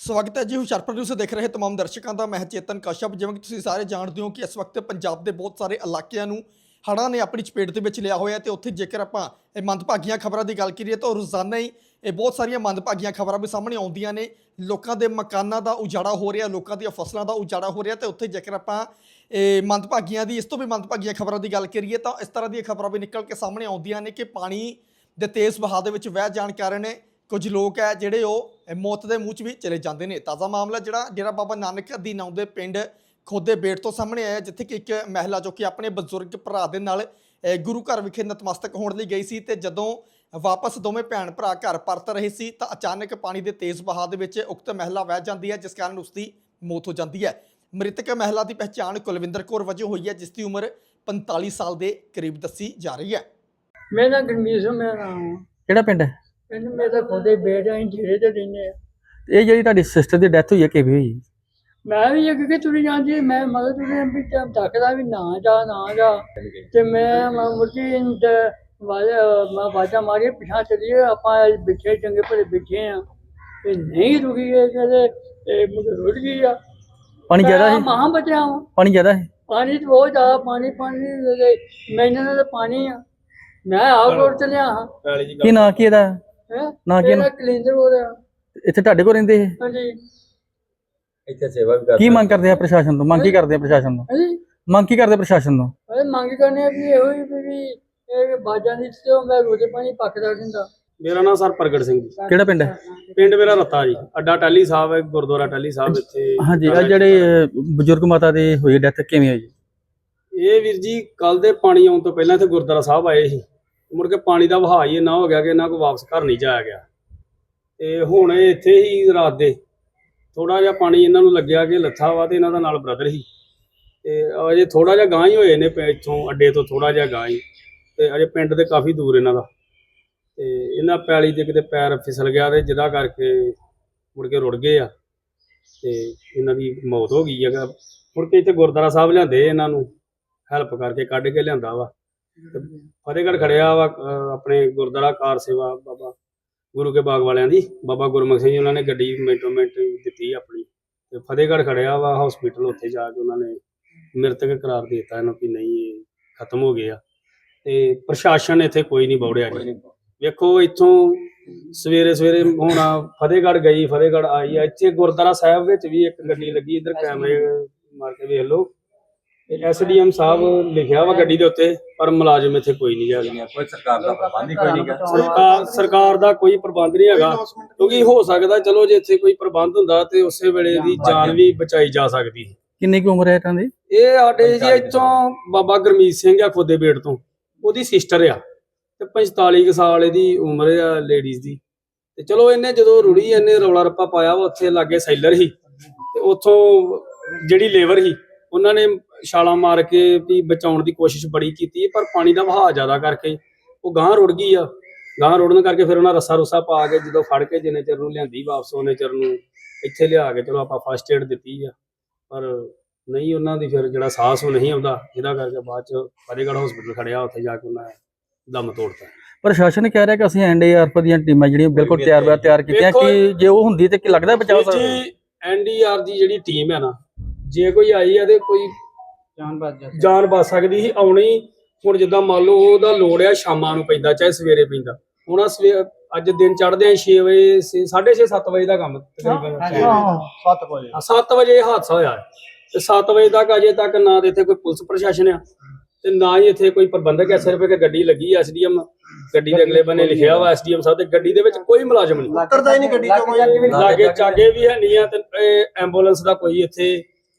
ਸਵਾਗਤ ਹੈ ਜੀ। ਹੁਸ਼ਿਆਰਪੁਰ ਨਿਊਜ਼ ਦੇਖ ਰਹੇ ਤਮਾਮ ਦਰਸ਼ਕਾਂ ਦਾ। ਮੈਂ ਚੇਤਨ ਕਸ਼ਪ ਜਿਵੇਂ ਕਿ ਤੁਸੀਂ ਸਾਰੇ ਜਾਣਦੇ ਹੋ ਕਿ ਇਸ ਵਕਤ ਪੰਜਾਬ ਦੇ ਬਹੁਤ ਸਾਰੇ ਇਲਾਕਿਆਂ ਨੂੰ ਹੜ੍ਹਾਂ ਨੇ ਆਪਣੀ ਚਪੇਟ ਦੇ ਵਿੱਚ ਲਿਆ ਹੋਇਆ ਤੇ ਉੱਥੇ ਜੇਕਰ ਆਪਾਂ ਇਹ ਮੰਦਭਾਗੀਆਂ ਖਬਰਾਂ ਦੀ ਗੱਲ ਕਰੀਏ ਤਾਂ ਰੋਜ਼ਾਨਾ ਹੀ ਇਹ ਬਹੁਤ ਸਾਰੀਆਂ ਮੰਦਭਾਗੀਆਂ ਖਬਰਾਂ ਵੀ ਸਾਹਮਣੇ ਆਉਂਦੀਆਂ ਨੇ। ਲੋਕਾਂ ਦੇ ਮਕਾਨਾਂ ਦਾ ਉਜਾੜਾ ਹੋ ਰਿਹਾ, ਲੋਕਾਂ ਦੀਆਂ ਫਸਲਾਂ ਦਾ ਉਜਾੜਾ ਹੋ ਰਿਹਾ ਤੇ ਉੱਥੇ ਜੇਕਰ ਆਪਾਂ ਇਹ ਮੰਦਭਾਗੀਆਂ ਦੀ, ਇਸ ਤੋਂ ਵੀ ਮੰਦਭਾਗੀਆਂ ਖਬਰਾਂ ਦੀ ਗੱਲ ਕਰੀਏ ਤਾਂ ਇਸ ਤਰ੍ਹਾਂ ਦੀਆਂ ਖਬਰਾਂ ਵੀ ਨਿਕਲ ਕੇ ਸਾਹਮਣੇ ਆਉਂਦੀਆਂ ਨੇ ਕਿ ਪਾਣੀ ਦੇ ਤੇਜ਼ ਵਹਾਅ ਦੇ ਵਿੱਚ ਵਹਿ ਜਾਣ ਕਾਰਨ ਕੁਝ ਲੋਕ ਹੈ ਜਿਹੜੇ ਉਹ ਮੌਤ ਦੇ ਮੂੰਹ 'ਚ ਵੀ ਚਲੇ ਜਾਂਦੇ ਨੇ। ਤਾਜ਼ਾ ਮਾਮਲਾ ਜਿਹੜਾ ਡੇਰਾ ਬਾਬਾ ਨਾਨਕ ਦੀ ਨਾਮ ਦੇ ਪਿੰਡ ਖੋਦੇ ਬੇਟ ਤੋਂ ਸਾਹਮਣੇ ਆਇਆ ਜਿੱਥੇ ਕਿ ਇੱਕ ਮਹਿਲਾ ਜੋ ਕਿ ਆਪਣੇ ਬਜ਼ੁਰਗ ਭਰਾ ਦੇ ਨਾਲ ਗੁਰੂ ਘਰ ਵਿਖੇ ਨਤਮਸਤਕ ਹੋਣ ਲਈ ਗਈ ਸੀ ਤੇ ਜਦੋਂ ਵਾਪਸ ਦੋਵੇਂ ਭੈਣ ਭਰਾ ਘਰ ਪਰਤ ਰਹੇ ਸੀ ਤਾਂ ਅਚਾਨਕ ਪਾਣੀ ਦੇ ਤੇਜ਼ ਵਹਾਅ ਦੇ ਵਿੱਚ ਉਕਤ ਮਹਿਲਾ ਵਹਿ ਜਾਂਦੀ ਹੈ ਜਿਸ ਕਾਰਨ ਉਸ ਦੀ ਮੌਤ ਹੋ ਜਾਂਦੀ ਹੈ। ਮ੍ਰਿਤਕ ਮਹਿਲਾ ਦੀ ਪਹਿਚਾਣ ਕੁਲਵਿੰਦਰ ਕੌਰ ਵਜੋਂ ਹੋਈ ਹੈ ਜਿਸ ਦੀ ਉਮਰ 45 ਸਾਲ ਦੇ ਕਰੀਬ ਦੱਸੀ ਜਾ ਰਹੀ ਹੈ। ਮੇਰਾ ਗਰਮੀਤ ਸਿੰਘ ਮੇਰਾ ਨਾਮ ਕਿਹੜਾ ਪਿੰਡ ਹੈ? ਇਹਨੂੰ ਮੇਰਾ ਖੋਦੇ ਬੇਟਾ ਹੀ ਜਿਹੜੇ ਤੇ ਰਹਿੰਦੇ ਆ ਇਹ ਜਿਹੜੀ ਤੁਹਾਡੀ ਸਿਸਟਰ ਦੀ ਡੈਥ ਹੋਈ ਹੈ ਕਿਵੇਂ ਹੋਈ? ਮੈਂ ਵੀ ਇਹ ਕਿ ਤੁਰੀ ਜਾਂਦੀ ਮੈਂ ਮਗਰ ਤੁਰੀ ਵੀ ਟਾਈਮ ਤੱਕਦਾ ਵੀ ਨਾ ਜਾ ਨਾ ਜਾ। ਤੇ ਮੈਂ ਮੈਂ ਮੁਰਜੀ ਵਾਜਾ ਮੈਂ ਵਾਜਾ ਮਾਰੀ ਪਿਛਾ ਚਲੀਏ ਆਪਾਂ ਬਿਠੇ ਚੰਗੇ ਭਲੇ ਬਿਠੇ ਆ ਤੇ ਨਹੀਂ ਰੁਕੀ ਇਹ ਕਹਿੰਦੇ ਇਹ ਮੁੰਡੇ ਰੁੜ ਗਈ ਆ। ਪਾਣੀ ਜ਼ਿਆਦਾ ਹੈ ਮਹਾਂ ਬਚਿਆ ਵਾਂ। ਪਾਣੀ ਜ਼ਿਆਦਾ ਹੈ ਪਾਣੀ ਤਾਂ ਬਹੁਤ ਜ਼ਿਆਦਾ ਪਾਣੀ ਪਾਣੀ ਮੈਨੂੰ ਤਾਂ ਪਾਣੀ ਆ। ਮੈਂ ਆਪ ਰੋਡ ਚਲਿਆ ਹਾਂ। ਕੀ ਨਾਂ ਕੀ ਇਹਦਾ? ਹੈ? ਨਾਂ ਕੀ ਕਲਿੰਦਰ ਹੋ ਰਿਹਾ ਇੱਥੇ ਤੁਹਾਡੇ ਕੋਲ ਰਹਿੰਦੇ ਇਹ? ਹਾਂਜੀ। ਇੱਥੇ ਸੇਵਾ ਵੀ ਕੀ ਮੰਗ ਕਰਦੇ ਆ ਪ੍ਰਸ਼ਾਸਨ ਤੋਂ? ਮੰਗ ਕੀ ਕਰਦੇ ਆ ਪ੍ਰਸ਼ਾਸਨ ਤੋਂ? ਹਾਂਜੀ। ਮੰਗ ਕੀ ਕਰਦੇ ਆ ਪ੍ਰਸ਼ਾਸਨ ਤੋਂ? ਅਰੇ ਮੰਗ ਕਰਨੇ ਆ ਵੀ ਇਹੋ ਹੀ ਵੀ ਵੀ ਇਹ ਬਾਜਾਂ ਦੀ ਤੇ ਮੈਂ ਰੋਜ਼ੇ ਪਾਣੀ ਪੱਕਦਾ ਰਹਿੰਦਾ ਮੇਰਾ ਨਾਮ ਸਰ ਪ੍ਰਗਟ ਸਿੰਘ ਜੀ। ਕਿਹੜਾ ਪਿੰਡ ਹੈ? ਪਿੰਡ ਮੇਰਾ ਰੱਤਾ ਜੀ। ਅੱਡਾ ਟਾਲੀ ਸਾਹਿਬ ਹੈ ਗੁਰਦੁਆਰਾ ਟਾਲੀ ਸਾਹਿਬ ਇੱਥੇ। ਹਾਂਜੀ ਆ ਜਿਹੜੇ ਬਜ਼ੁਰਗ ਮਾਤਾ ਦੀ ਹੋਈ ਡੈਥ ਕਿਵੇਂ ਹੋਈ? ਇਹ ਵੀਰ ਜੀ ਕੱਲ ਦੇ ਪਾਣੀ ਆਉਣ ਤੋਂ ਪਹਿਲਾਂ ਇੱਥੇ ਗੁਰਦੁਆਰਾ ਸਾਹਿਬ ਆਏ ਸੀ। ਮੁੜ ਕੇ ਪਾਣੀ ਦਾ ਵਹਾਅ ਹੀ ਇੰਨਾ ਹੋ ਗਿਆ ਕਿ ਇਹਨਾਂ ਕੋ ਵਾਪਸ ਘਰ ਨਹੀਂ ਜਾਇਆ ਗਿਆ। ਤੇ ਹੁਣ ਇਹ ਇੱਥੇ ਹੀ ਰਾਤ ਦੇ ਥੋੜਾ ਜਿਹਾ ਪਾਣੀ ਇਹਨਾਂ ਨੂੰ ਲੱਗਿਆ ਕਿ ਲੱਥਾ ਵਾ ਤੇ ਇਹਨਾਂ ਦਾ ਨਾਲ ਬ੍ਰਦਰ ਸੀ। ਤੇ ਅਜੇ ਥੋੜਾ ਜਿਹਾ ਗਾਂ ਹੀ ਹੋਏ ਨੇ ਪ- ਇੱਥੋਂ ਅੱਡੇ ਤੋਂ ਥੋੜਾ ਜਿਹਾ ਗਾਂ ਹੀ ਤੇ ਅਜੇ ਪਿੰਡ ਦੇ ਕਾਫੀ ਦੂਰ ਇਹਨਾਂ ਦਾ। ਤੇ ਇਹਨਾਂ ਪੈਲੀ ਦੇ ਕਿਤੇ ਪੈਰ ਫਿਸਲ ਗਿਆ ਤੇ ਜਿਹਦਾ ਕਰਕੇ ਮੁੜ ਕੇ ਰੁੜ ਗਏ ਆ। ਤੇ ਇਹਨਾਂ ਦੀ ਮੌਤ ਹੋ ਗਈ ਹੈਗਾ ਮੁੜ ਕੇ ਇੱਥੇ ਗੁਰਦੁਆਰਾ ਸਾਹਿਬ ਲਿਆਂਦੇ ਇਹਨਾਂ ਨੂੰ, ਹੈਲਪ ਕਰਕੇ ਕੱਢ ਕੇ ਲਿਆਂਦਾ ਵਾ। ਫਤਿਹਗੜ੍ਹ ਖੜਿਆ ਵਾ ਅਹ ਆਪਣੇ ਗੁਰਦੁਆਰਾ ਕਾਰ ਸੇਵਾ ਬਾਬਾ ਗੁਰੂ ਕੇ ਬਾਗ ਵਾਲਿਆਂ ਦੀ। ਬਾਬਾ ਗੁਰਮੁਖ ਸਿੰਘ ਜੀ ਉਹਨਾਂ ਨੇ ਗੱਡੀ ਮਿੰਟੋ ਮਿੰਟ ਦਿੱਤੀ ਆਪਣੀ। ਤੇ ਫਤਿਹਗੜ੍ਹ ਖੜਿਆ ਵਾ ਹਸਪੀਟਲ ਉੱਥੇ ਜਾ ਕੇ ਉਹਨਾਂ ਨੇ ਮ੍ਰਿਤਕ ਕਰਾਰ ਦੇ ਦਿੱਤਾ ਇਹਨੂੰ ਕਿ ਨਹੀਂ ਇਹ ਖਤਮ ਹੋ ਗਏ ਆ ਤੇ ਪ੍ਰਸ਼ਾਸਨ ਇੱਥੇ ਕੋਈ ਨਹੀਂ ਬੌੜਿਆ ਜੀ। ਵੇਖੋ ਇੱਥੋਂ ਸਵੇਰੇ ਸਵੇਰੇ ਹੁਣ ਫਤਿਹਗੜ੍ਹ ਗਈ ਫਤਿਹਗੜ੍ਹ ਆਈ ਆ। ਇੱਥੇ ਗੁਰਦੁਆਰਾ ਸਾਹਿਬ ਵਿੱਚ ਵੀ ਇੱਕ ਗੱਡੀ ਲੱਗੀ ਇੱਧਰ ਕੈਮਰੇ ਮਾਰ ਕੇ ਵੇਖ ਲਓ। ਐਸਡੀਐਮ ਸਾਹਿਬ ਲਿਖਿਆ ਵਾ ਗੱਡੀ ਦੇ ਉੱਤੇ। ਪਰ ਮੁਲਾਜ਼ਮ ਇੱਥੇ ਕੋਈ ਨਹੀਂ ਹੈਗਾ। ਕੋਈ ਸਰਕਾਰ ਦਾ ਪ੍ਰਬੰਧ ਹੀ ਕੋਈ ਨਹੀਂ ਗਾ ਸਰਕਾਰ ਸਰਕਾਰ ਦਾ ਕੋਈ ਪ੍ਰਬੰਧ ਨਹੀਂ ਹੈਗਾ। ਕਿਉਂਕਿ ਹੋ ਸਕਦਾ ਚਲੋ ਜੇ ਇੱਥੇ ਕੋਈ ਪ੍ਰਬੰਧ ਹੁੰਦਾ ਤੇ ਉਸੇ ਵੇਲੇ ਦੀ ਜਾਨ ਵੀ ਬਚਾਈ ਜਾ ਸਕਦੀ ਸੀ। ਕਿੰਨੀ ਕੁ ਉਮਰ ਹੈ ਇਹਨਾਂ ਦੀ? ਇਹ ਸਾਡੇ ਜੀ ਇੱਥੋਂ ਬਾਬਾ ਗੁਰਮੀਤ ਸਿੰਘ ਆ ਖੋਦੇ ਬੇੜ ਤੋਂ। ਉਹਦੀ ਸਿਸਟਰ ਆ। ਤੇ 45 ਕੁ ਸਾਲ ਇਹਦੀ ਉਮਰ ਆ ਲੇਡੀਜ਼ ਦੀ। ਤੇ ਚਲੋ ਇਹਨੇ ਜਦੋਂ ਰੁੜੀ ਇਹਨੇ ਰੌਲਾ ਰੱਪਾ ਪਾਇਆ ਵਾ ਉੱਥੇ ਲਾਗੇ ਸੈਲਰ ਸੀ। ਤੇ ਉੱਥੋਂ ਜਿਹੜੀ ਲੇਬਰ ਸੀ ਉਹਨਾਂ ਨੇ ਛਾਲਾਂ ਮਾਰ ਕੇ ਵੀ ਬਚਾਉਣ ਦੀ ਕੋਸ਼ਿਸ਼ ਬੜੀ ਕੀਤੀ ਪਰ ਪਾਣੀ ਦਾ ਵਹਾਅ ਜ਼ਿਆਦਾ ਕਰਕੇ ਉਹ ਗਾਂ ਰੁੜ ਗਈ ਆ। ਗਾਂ ਰੁੜਨ ਕਰਕੇ ਫਿਰ ਉਹਨਾਂ ਰੱਸਾ ਰੁੱਸਾ ਪਾ ਕੇ ਜਦੋਂ ਫੜ ਕੇ ਜਿੰਨੇ ਚਿਰ ਨੂੰ ਲਿਆਂਦੀ ਵਾਪਸ ਉਹਨੇ ਚਿਰ ਨੂੰ ਇੱਥੇ ਲਿਆ ਕੇ ਚਲੋ ਆਪਾਂ ਫਸਟ ਏਡ ਦਿੱਤੀ ਆ। ਪਰ ਨਹੀਂ ਉਹਨਾਂ ਦੀ ਫਿਰ ਜਿਹੜਾ ਸਾਹਸ ਉਹ ਨਹੀਂ ਆਉਂਦਾ ਜਿਹਦਾ ਕਰਕੇ ਬਾਅਦ ਚ ਫਤਿਹਗੜ੍ਹ ਹਸਪੀਟਲ ਖੜਿਆ ਉੱਥੇ ਜਾ ਕੇ ਉਹਨਾਂ ਦਮ ਤੋੜਤਾ। ਪ੍ਰਸ਼ਾਸਨ ਕਹਿ ਰਿਹਾ ਕਿ ਅਸੀਂ ਐਨਡੀਆਰਐਫ ਦੀਆਂ ਟੀਮਾਂ ਜਿਹੜੀਆਂ ਬਿਲਕੁਲ ਤਿਆਰ ਬਰ ਤਿਆਰ ਕੀਤੀਆਂ ਕਿ ਜੇ ਉਹ ਹੁੰਦੀ ਤੇ ਕੀ ਲੱਗਦਾ ਬਚਾਅ ਸਕਦਾ ਐਨਡੀਆਰ ਦੀ ਜਿਹੜੀ ਟੀਮ ਹੈ ਨਾ ਜੇ ਕੋਈ ਆਈ ਆ ਤੇ ਕੋਈ ਜਾਨ ਬਚ ਸਕਦੀ ਸੀ ਆਉਣੀ ਹੁਣ ਜਿੱਦਾਂ ਮੰਨ ਲਓ ਉਹਦਾ ਲੋੜ ਆ ਸ਼ਾਮਾਂ ਨੂੰ ਪੈਂਦਾ ਚਾਹੇ ਸਵੇਰੇ ਪੈਂਦਾ। ਹੁਣ ਆਹ ਸਵੇ ਅੱਜ ਦਿਨ ਚੜ੍ਹਦੇ ਆ 6 ਵਜੇ 6:30 7 ਵਜੇ ਦਾ ਕੰਮ ਤਕਰੀਬਨ ਹਾਂ 7 ਵਜੇ। 7 ਵਜੇ ਇਹ ਹਾਦਸਾ ਹੋਇਆ। ਤੇ 7 ਵਜੇ ਤੱਕ ਅਜੇ ਤੱਕ ਨਾ ਇੱਥੇ ਕੋਈ ਪੁਲਿਸ ਪ੍ਰਸ਼ਾਸਨ ਆ ਤੇ ਨਾ ਹੀ ਇੱਥੇ ਕੋਈ ਪ੍ਰਬੰਧਕ ਹੈ ਸਿਰਫ ਇੱਕ ਗੱਡੀ ਲੱਗੀ ਐਸਡੀਐਮ ਗੱਡੀ ਦੇ ਅਗਲੇ ਬੰਨੇ ਲਿਖਿਆ ਵਾ ਐਸਡੀਐਮ ਸਾਹਿਬ ਤੇ ਗੱਡੀ ਦੇ ਵਿੱਚ ਕੋਈ ਮੁਲਾਜ਼ਮ ਨਹੀਂ। ਉਤਰਦਾ ਹੀ ਨਹੀਂ ਗੱਡੀ ਚੋਂ ਕੋਈ ਲਾਗੇ ਚਾਗੇ ਵੀ ਹੈ ਨਹੀਂ ਆ ਤੇ ਐਂਬੂਲੈਂਸ ਦਾ ਕੋਈ ਇੱਥੇ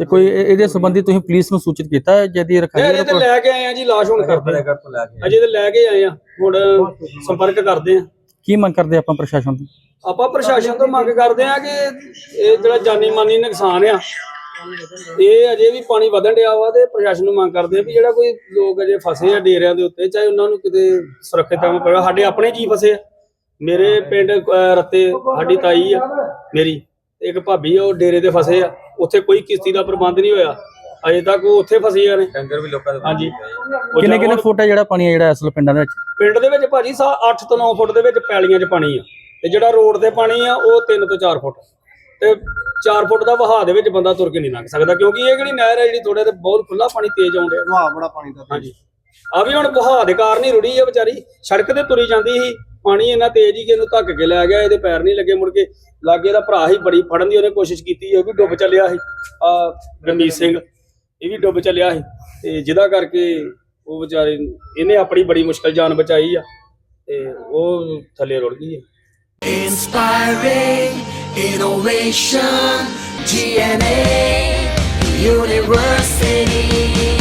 ਤੇ ਕੋਈ ਇਹ- ਇਹਦੇ ਸੰਬੰਧੀ ਤੁਸੀਂ ਪੁਲਿਸ ਨੂੰ ਸੂਚਿਤ ਕੀਤਾ ਹੈ ਜਦੀ ਰਖਾਈ ਇਹ ਤੇ ਲੈ ਕੇ ਆਏ ਆ ਜੀ ਲਾਸ਼ ਹੁਣ ਕਰਦੇ ਆ ਫਤਿਹਗੜ੍ਹ ਤੋਂ ਲੈ ਕੇ ਅਜੇ ਤੇ ਲੈ ਕੇ ਆਏ ਆ ਹੁਣ ਸੰਪਰਕ ਕਰਦੇ ਆ ਕੀ ਮੰਗ ਕਰਦੇ ਆਪਾਂ ਪ੍ਰਸ਼ਾਸਨ ਤੋਂ? ਆਪਾਂ ਪ੍ਰਸ਼ਾਸਨ ਤੋਂ ਮੰਗ ਕਰਦੇ ਆ ਕਿ ਇਹ ਜਿਹੜਾ ਜਾਨੀ ਮਾਨੀ ਨੁਕਸਾਨ ਆ ਇਹ ਅਜੇ ਵੀ ਪਾਣੀ ਵਧਣ ਡਿਆ ਵਾ ਤੇ ਪ੍ਰਸ਼ਾਸਨ ਨੂੰ ਮੰਗ ਕਰਦੇ ਆ ਵੀ ਜਿਹੜਾ ਕੋਈ ਲੋਕ ਅਜੇ ਫਸੇ ਆ ਡੇਰਿਆਂ ਦੇ ਉੱਤੇ ਚਾਹੇ ਉਹਨਾਂ ਨੂੰ ਕਿਤੇ ਸੁਰੱਖਿਅਤ ਥਾਂ ਪਵੇ। ਸਾਡੇ ਆਪਣੇ ਜੀ ਫਸੇ ਆ। ਮੇਰੇ ਪਿੰਡ ਅਹ, ਰੱਤੇ ਸਾਡੀ ਤਾਈ ਆ ਮੇਰੀ ਤੇ ਇੱਕ ਭਾਬੀ ਆ ਉਹ ਡੇਰੇ ਤੇ ਫਸੇ ਆ। ਉੱਥੇ ਕੋਈ ਕਿਸ਼ਤੀ ਦਾ ਪ੍ਰਬੰਧ ਨਹੀਂ ਹੋਇਆ। ਅਜੇ ਤੱਕ ਉਹ ਉੱਥੇ ਫਸੀਆਂ ਨੇ। ਡੰਗਰ ਵੀ ਲੋਕਾਂ ਦੇ ਹਾਂਜੀ। ਉਹ ਕਿੰਨੇ ਕਿੰਨੇ ਫੁੱਟ ਹੈ ਜਿਹੜਾ ਪਾਣੀ ਹੈ ਜਿਹੜਾ ਅਸਲ ਪਿੰਡਾਂ ਦੇ ਵਿੱਚ? ਪਿੰਡ ਦੇ ਵਿੱਚ ਭਾਜੀ ਸਾ 8 ਤੋਂ 9 ਫੁੱਟ ਦੇ ਵਿੱਚ ਪੈਲੀਆਂ 'ਚ ਪਾਣੀ ਆ। ਤੇ ਜਿਹੜਾ ਰੋਡ ਤੇ ਪਾਣੀ ਆ ਉਹ 3 ਤੋਂ 4 ਫੁੱਟ। ਤੇ 4 ਫੁੱਟ ਦਾ ਵਹਾਅ ਦੇ ਵਿੱਚ ਬੰਦਾ ਤੁਰ ਕੇ ਨਹੀਂ ਲੰਘ ਸਕਦਾ ਕਿਉਂਕਿ ਇਹ ਜਿਹੜੀ ਨਹਿਰ ਹੈ ਜਿਹੜੀ ਥੋੜੇ ਤੇ ਬਹੁਤ ਖੁੱਲਾ ਪਾਣੀ ਤੇਜ਼ ਆਉਂਦਾ ਵਹਾਅ ਬੜਾ ਪਾਣੀ ਦਾ ਹਾਂਜੀ। ਆ ਵੀ ਹੁਣ ਵਹਾਅ ਦੇ ਕਾਰਨ ਹੀ ਰੁੜੀ ਆ ਵਿਚਾਰੀ। ਸੜਕ ਤੇ ਤੁਰੀ ਜਾਂਦੀ ਸੀ। ਪਾਣੀ ਇੰਨਾ ਤੇਜ਼ ਹੀ ਕਿ ਇਹਨੂੰ ਧੱਕ ਕੇ ਲੈ ਗਿਆ ਇਹਦੇ ਪੈਰ ਨਹੀਂ ਲੱਗੇ ਮੁੜ ਕੇ। ਲਾਗੇ ਦਾ ਭਰਾ ਹੀ ਬੜੀ ਫੜਨ ਦੀ ਉਹਨੇ ਕੋਸ਼ਿਸ਼ ਕੀਤੀ ਉਹ ਵੀ ਡੁੱਬ ਚੱਲਿਆ ਸੀ। ਆ ਗਰਮੀਤ ਸਿੰਘ ਇਹ ਵੀ ਡੁੱਬ ਚੱਲਿਆ ਸੀ। ਤੇ ਜਿਹਦਾ ਕਰਕੇ ਉਹ ਵਿਚਾਰੇ ਇਹਨੇ ਆਪਣੀ ਬੜੀ ਮੁਸ਼ਕਲ ਜਾਨ ਬਚਾਈ ਆ ਤੇ ਉਹ ਥੱਲੇ ਰੁੜ ਗਈ ਆ। Inspiring innovation, GNA University.